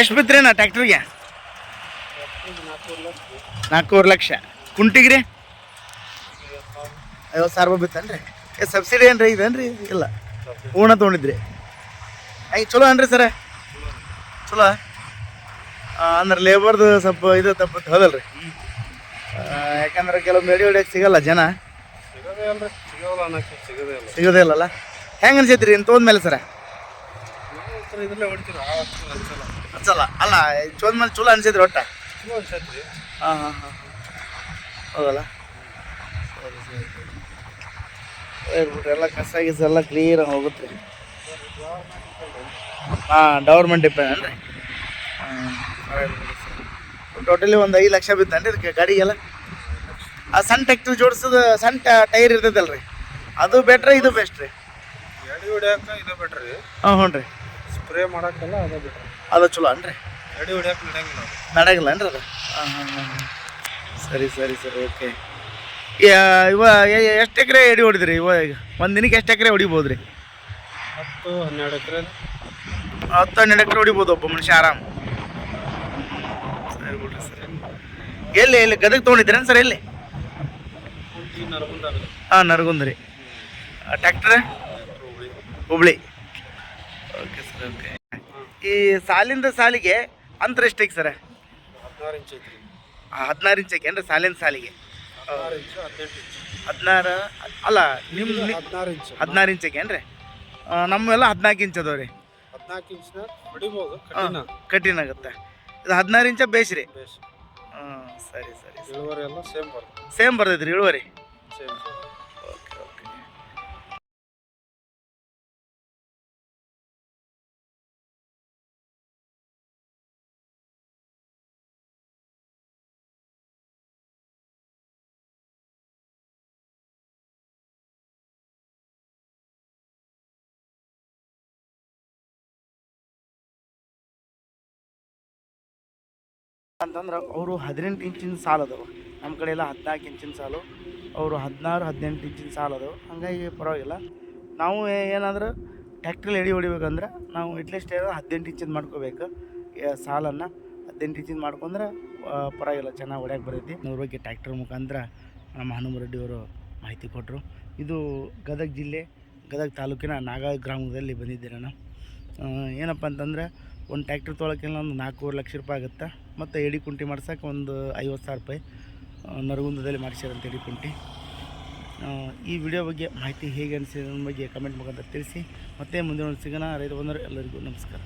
ಎಷ್ಟು ಬಿತ್ರಿ ನಾ ಟ್ಯಾಕ್ಟ್ರಿಗೆ? ನಾಲ್ಕೂವರೆ ಲಕ್ಷ. ಕುಂಟಿಗ್ರಿ. ಐವತ್ತು ಸಾವಿರ ರೂಪಾಯಿ ಬಿತ್ತನ್ರಿ. ಏ, ಸಬ್ಸಿಡಿ ಏನ್ರಿ? ಇದೇನ್ರಿ? ಇಲ್ಲ. ಹೂಣ ತೊಗೊಂಡಿದ್ರಿ. ಐ ಚಲೋ ಅನ್ರಿ ಸರ? ಚಲೋ? ಅಂದ್ರೆ ಲೇಬರ್ದು ಸ್ವಲ್ಪ ಇದು ತಪ್ಪ ಹೌದಲ್ರಿ? ಯಾಕಂದ್ರೆ ಕೆಲವೊಂದು ಎಡಿ ಹೊಡ್ಯಕ್ಕೆ ಸಿಗಲ್ಲ ಜನ. ಸಿಗೋದೇ ಇಲ್ಲಲ್ಲ. ಹೆಂಗೆ ಅನ್ಸೈತ್ರಿ ಇನ್ನು ತೊಗೊಂಡ್ಮೇಲೆ ಸರ? ನಾವು ಅಲ್ಲ ಇದ್ರಲ್ಲೇ ಮೇಲೆ ಚಲೋ ಅನ್ಸಿದ್ರೆ ಒಟ್ಟ. ಹಾಂ ಹಾಂ ಹಾಂ ಹೌದಲ್ಲ ಸರಿ ಎಲ್ಲ ಕಸ ಗಿಸ ಎಲ್ಲ ಕ್ಲಿಯರಾಗಿ ಹೋಗುತ್ತೆ. ಹಾಂ ಡೌರ್ಮೆಂಟ್ ಡಿಪೆಂಡ್ ಅನ್ರಿ ಹಾಂ ಟೋಟಲಿ ಒಂದು ಐದು ಲಕ್ಷ ಬಿತ್ತನ್ರಿ ಇದಕ್ಕೆ ಗಾಡಿಗೆಲ್ಲ. ಆ ಸಣ್ಣ ಟ್ಯಾಕ್ಟ್ರಿ ಜೋಡಿಸೋದು ಸಣ್ಣ ಟೈರ್ ಇರ್ತೈತಲ್ರಿ. ಅದು ಬೆಟ್ರ ಇದು ಬೆಸ್ಟ್ ರೀ. ಹಾಂ ಹ್ಞೂ ರೀ. ಸ್ಪ್ರೇ ಮಾಡಕ್ಕೆಲ್ಲ ಅದೇ ಬಿಟ್ಟು ಅದು ಚಲೋ ಅನ್ರಿ ಅಡಿ ಹೊಡಿಯಕ್ಕೆ ನಡೆಯಂಗಿಲ್ಲ ನಡೆಯಂಗಿಲ್ಲ ಅನ್ರಿ ಅದು? ಹಾಂ ಹಾಂ ಹಾಂ ಸರಿ ಸರಿ ಸರಿ ಓಕೆ ಇವ ಎಷ್ಟು ಎಕರೆ ಎಡಿ ಹೊಡಿದ್ರಿ? ಇವ ಈಗ ಒಂದು ದಿನಕ್ಕೆ ಎಷ್ಟು ಎಕರೆ ಹೊಡಿಬೋದು ರೀ ಹತ್ತು ಹನ್ನೆರಡು ಎಕರೆ ಹತ್ತು ಹನ್ನೆರಡು ಎಕರೆ ಹೊಡಿಬೋದು ಒಬ್ಬ ಮನುಷ್ಯ ಆರಾಮ್. ಸರಿ ಬಿಡ್ರಿ ಸರಿ. ಎಲ್ಲಿ ಎಲ್ಲಿ ಗದಗ ತೊಗೊಂಡಿದ್ದೀರೇನು ಸರ್ ಎಲ್ಲಿ? ಹಾಂ ನರಗುಂದ್ರಿ ಟ್ಯಾಕ್ಟ್ರ ಹುಬ್ಳಿ. ಈ ಸಾಲಿಂದ ಸಾಲಿಗೆ ಅಂತರ ಎಷ್ಟೈತೆ ಸರ್? ಹದಿನಾರು ಇಂಚ್ ಐತ್ರಿ. ಹದಿನಾರು ಇಂಚಕ್ಕೆ ಅಂದ್ರೆ ಸಾಲಿನ ಸಾಲಿಗೆ? ಹದಿನಾರು ಇಂಚು ಹದಿನೆಂಟು ಇಂಚು. ಹದಿನಾರು ಅಲ್ಲ ನಿಮ್ಮ ಹದಿನಾರು ಇಂಚ್. ಹದಿನಾರು ಇಂಚಕ್ಕೆ ಏನ್ರಿ? ನಮ್ಮೆಲ್ಲ ಹದಿನಾಲ್ಕು ಇಂಚ್ ಅದಾವೆ ರೀ. ಹದಿನಾಲ್ಕು ಇಂಚಿನ ಹೊಡಿಬೋದು ಕಠಿಣ. ಕಠಿಣ ಆಗುತ್ತೆ. ಇದು ಹದಿನಾರು ಇಂಚ ಬೇಸ್ರಿ ಬೇಸ್ ಹಾಂ ಸರಿ ಸರಿ ಸರಿ. ಇಳುವರಿ ಎಲ್ಲ ಸೇಮ್ ಬರ್ತದೆ. ಸೇಮ್ ಬರ್ತೈತೆ ರೀ ಇಳುವರಿ? ಸೇಮ್ ಅಂತಂದ್ರೆ ಅವರು ಹದಿನೆಂಟು ಇಂಚಿನ ಸಾಲ ಅದಾವೆ. ನಮ್ಮ ಕಡೆ ಎಲ್ಲ ಹದಿನಾಲ್ಕು ಇಂಚಿನ ಸಾಲು. ಅವರು ಹದಿನಾರು, ಹದಿನೆಂಟು ಇಂಚಿನ ಸಾಲ ಅದಾವ. ಹಾಗಾಗಿ ಪರವಾಗಿಲ್ಲ. ನಾವು ಏನಾದರೂ ಟ್ಯಾಕ್ಟ್ರಲ್ಲಿ ಎಡಿ ಹೊಡಿಬೇಕಂದ್ರೆ ನಾವು ಅಟ್ಲೀಸ್ಟ್ ಏನೋ ಹದಿನೆಂಟು ಇಂಚಿನ ಮಾಡ್ಕೋಬೇಕು. ಸಾಲನ್ನು ಹದಿನೆಂಟು ಇಂಚಿನ ಮಾಡ್ಕೊಂಡ್ರೆ ಪರವಾಗಿಲ್ಲ. ಚೆನ್ನಾಗಿ ಹೊಡ್ಯಕ್ಕೆ ಬರೈತಿ. ನೂರು ಬಗ್ಗೆ ಟ್ಯಾಕ್ಟ್ರ್ ಮುಖಾಂತರ ನಮ್ಮ ಹನುಮರೆಡ್ಡಿಯವರು ಮಾಹಿತಿ ಕೊಟ್ಟರು ಇದು ಗದಗ ಜಿಲ್ಲೆ, ಗದಗ ತಾಲೂಕಿನ ನಾಗ ಗ್ರಾಮದಲ್ಲಿ ಬಂದಿದ್ದೆ ನಾನು ಏನಪ್ಪ ಅಂತಂದ್ರೆ ಒಂದು ಟ್ಯಾಕ್ಟ್ರ್ ತೊಳಕಿಲ್ಲ ಒಂದು ನಾಲ್ಕೂವರೆ ಲಕ್ಷ ರೂಪಾಯಿ ಆಗುತ್ತೆ. ಮತ್ತು ಎಡಿ ಕುಂಟಿ ಮಾಡ್ಸೋಕೆ ಒಂದು ಐವತ್ತು ಸಾವಿರ ರೂಪಾಯಿ ನರಗುಂದದಲ್ಲಿ ಮಾಡಿಸ್ಯಾರಂತ ಎಡಿ ಕುಂಟಿ. ಈ ವಿಡಿಯೋ ಬಗ್ಗೆ ಮಾಹಿತಿ ಹೇಗೆ ಅನಿಸಿದ ಬಗ್ಗೆ ಕಮೆಂಟ್ ಮುಖಾಂತರ ತಿಳಿಸಿ. ಮತ್ತೆ ಮುಂದಿನ ಸಿಗೋಣ. ರೈತ ಬಂದರು ಎಲ್ಲರಿಗೂ ನಮಸ್ಕಾರ.